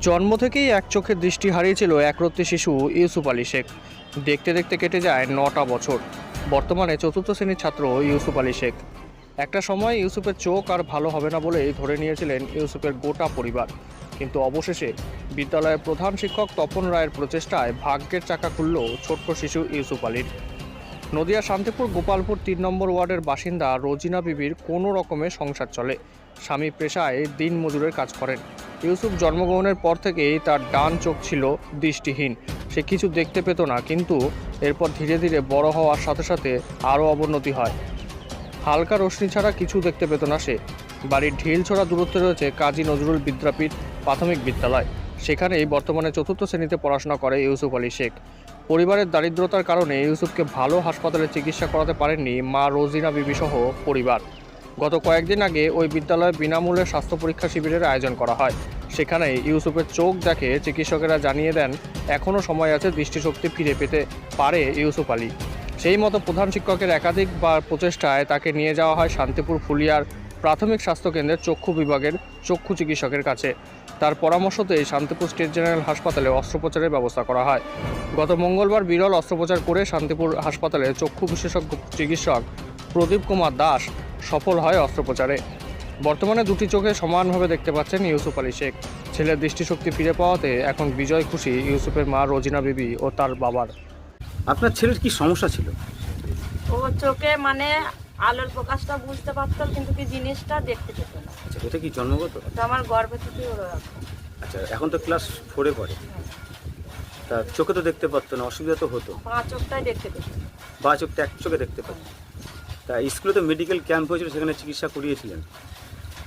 জন্ম থেকেই এক চোখের দৃষ্টি হারিয়েছিল একরত্তি শিশু ইউসুফ আলী শেখ। দেখতে দেখতে কেটে যায় নটা বছর। বর্তমানে চতুর্থ শ্রেণির ছাত্র ইউসুফ আলী শেখ। একটা সময় ইউসুফের চোখ আর ভালো হবে না বলেই ধরে নিয়েছিলেন ইউসুফের গোটা পরিবার। কিন্তু অবশেষে বিদ্যালয়ের প্রধান শিক্ষক তপন রায়ের প্রচেষ্টায় ভাগ্যের চাকা খুলল ছোট্ট শিশু ইউসুফ আলীর। নদিয়া শান্তিপুর গোপালপুর তিন নম্বর ওয়ার্ডের বাসিন্দা রোজিনা বিবির কোনো রকমে সংসার চলে। স্বামী পেশায় দিন মজুরের কাজ করেন। ইউসুফ জন্মগ্রহণের পর থেকেই তার ডান চোখ ছিল দৃষ্টিহীন। সে কিছু দেখতে পেত না, কিন্তু এরপর ধীরে ধীরে বড় হওয়ার সাথে সাথে আরও অবনতি হয়। হালকা রশ্মি ছাড়া কিছু দেখতে পেত না সে। বাড়ির ঢিল ছোড়া দূরত্বে রয়েছে কাজী নজরুল বিদ্যাপীঠ প্রাথমিক বিদ্যালয়। সেখানেই বর্তমানে চতুর্থ শ্রেণীতে পড়াশোনা করে ইউসুফ আলী শেখ। পরিবারের দারিদ্রতার কারণে ইউসুফকে ভালো হাসপাতালে চিকিৎসা করাতে পারেননি মা রোজিনা বিবিসহ পরিবার। গত কয়েকদিন আগে ওই বিদ্যালয়ে বিনামূল্যে স্বাস্থ্য পরীক্ষা শিবিরের আয়োজন করা হয়। সেখানে ইউসুফের চোখ দেখে চিকিৎসকেরা জানিয়ে দেন এখনও সময় আছে দৃষ্টিশক্তি ফিরে পেতে, পারে ইউসুফ আলী। সেই মতো প্রধান শিক্ষকের একাধিকবার প্রচেষ্টায় তাকে নিয়ে যাওয়া হয় শান্তিপুর ফুলিয়ার প্রাথমিক স্বাস্থ্যকেন্দ্রের চক্ষু বিভাগের চক্ষু চিকিৎসকের কাছে। তার পরামর্শতেই শান্তিপুর স্টেট জেনারেল হাসপাতালে অস্ত্রোপচারের ব্যবস্থা করা হয়। গত মঙ্গলবার বিরল অস্ত্রোপচার করে শান্তিপুর হাসপাতালে চক্ষু বিশেষজ্ঞ চিকিৎসক প্রদীপ কুমার দাস সফল হয় অস্ত্রোপচারে। বর্তমানে দুটি চোখে সমানভাবে দেখতে পাচ্ছেন ইউসুফ আলী শেখ। ছেলের দৃষ্টিশক্তি ফিরে পাওয়াতে এখন বিজয় খুশি ইউসুফের মা রোজিনা বিবি ও তার বাবার। আপনার ছেলের কি সমস্যা ছিল? ও চোখে মানে আলোর প্রকাশটা বুঝতে পারতো কিন্তু কি জিনিসটা দেখতে পেত না। আচ্ছা এটা কি জন্মগত? এটা আমার গর্ভে থেকে ওর আচ্ছা এখন তো ক্লাস ফোরে পড়ে। তা চোখে তো দেখতে পারতো না অসুবিধা তো হতো। পাঁচ চোখটাই দেখতে পেত না। বা চোখটা এক চোখে দেখতে পারতো। তা স্কুলে তো মেডিকেল ক্যাম্প হয়েছিল সেখানে চিকিৎসা করিয়েছিলেন।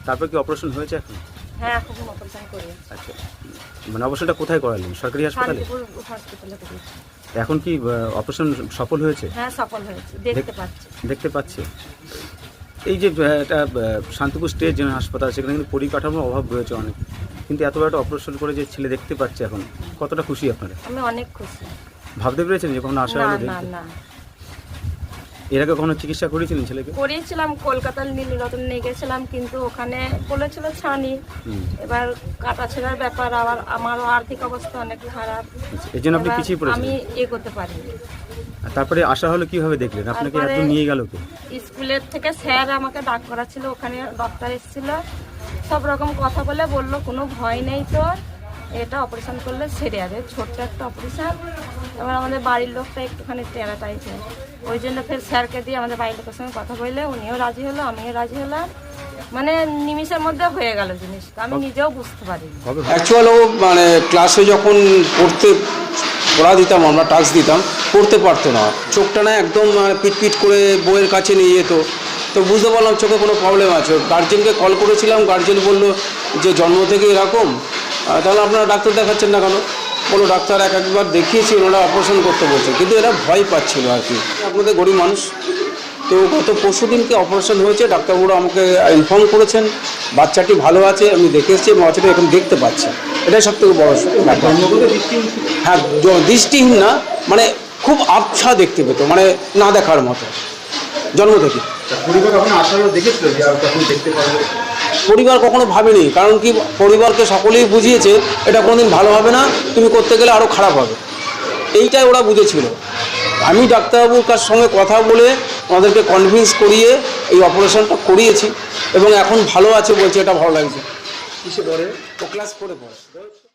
তারপর কি অপারেশন হয়েছে এখন? হ্যাঁ এখন অপারেশন করে আচ্ছা মানে অপারেশনটা কোথায় করালেন? সরকারি হাসপাতালে এখন কি অপারেশন সফল হয়েছে? হ্যাঁ সফল হয়েছে। দেখতে পাচ্ছি। দেখতে পাচ্ছে। এই যে আহ, শান্তিপুর স্টেট জেনারেল হাসপাতাল সেখানে কিন্তু পরিকাঠামোর অভাব রয়েছে অনেক। কিন্তু এত বড় একটা অপারেশন করে যে ছেলে দেখতে পাচ্ছে এখন কতটা খুশি আপনারা? আমি অনেক খুশি। ভাবতে পেরেছেন যে কখনো আশা না? না। এর আগে কখনো চিকিৎসা করেছিলেন ছেলেকে? করিয়েছিলাম কলকাতার নীলরতন নিয়ে গেছিলাম কিন্তু ওখানে বলেছিল ছানি। এবার কাটা ছেঁড়ার ব্যাপার আবার আমারও আর্থিক অবস্থা অনেক খারাপ। আচ্ছা, এর জন্য আপনি পিছিয়ে আমি পড়েছিলেন এগোতে পারিনি। তারপরে আশা হলো কীভাবে দেখলেন? আপনাকে একদম নিয়ে গেল কে? স্কুলের থেকে স্যার আমাকে ডাক করা ছিল ওখানে ডক্টর এসেছিল। সব রকম কথা বলে বলল কোনো ভয় নেই তোর। এটা অপারেশন করলে সেরে যাবে ছোট্ট একটা অপারেশন এবার আমাদের বাড়ির লোকটা একটুখানি টেরা টাইপের ওই জন্য ফের স্যারকে দিয়ে আমাদের বাড়ির লোকের সঙ্গে কথা বললে উনিও রাজি হলো আমিও রাজি হলাম। মানে নিমিষের মধ্যে হয়ে গেল জিনিসটা আমি নিজেও বুঝতে হবে অ্যাকচুয়াল ও মানে ক্লাসে যখন পড়তে পড়া দিতাম আমরা টাস্ক দিতাম পড়তে পারতো না। চোখটা না একদম মানে পিটপিট করে বইয়ের কাছে নিয়ে যেত। তো বুঝতে পারলাম চোখে কোনো প্রবলেম আছে। গার্জেনকে কল করেছিলাম গার্জেন বলল যে জন্ম থেকে এরকম তাহলে আপনারা ডাক্তার দেখাচ্ছেন না কেন? কোনো ডাক্তার এক একবার দেখিয়েছি, ওনারা অপারেশন করতে বলছে। কিন্তু এরা ভয় পাচ্ছিল আর কি। আপনাদের গরিব মানুষ। তো গত পরশু দিনকে অপারেশন হয়েছে ডাক্তারবাবু আমাকে ইনফর্ম করেছেন, বাচ্চাটি ভালো আছে, আমি দেখে এসেছি বাচ্চাটা এখন দেখতে পাচ্ছে। এটাই সব থেকে বড় হ্যাঁ দৃষ্টিহীন না মানে খুব আবছা দেখতে পেতো মানে না দেখার মতো। জন্ম থেকে। দেখেছিল পরিবার কখনো ভাবেনি। কারণ কি, পরিবারকে সকলেই বুঝিয়েছে, এটা কোনোদিন ভালো হবে না, তুমি করতে গেলে আরও খারাপ হবে। এইটাই ওরা বুঝেছিল। আমি ডাক্তারবাবুর কার সঙ্গে কথা বলে ওনাদেরকে কনভিন্স করিয়ে এই অপারেশনটা করিয়েছি এবং এখন ভালো আছে বলছে, এটা ভালো লাগছে। কিসে পড়ে ও ক্লাস করে পড়ে।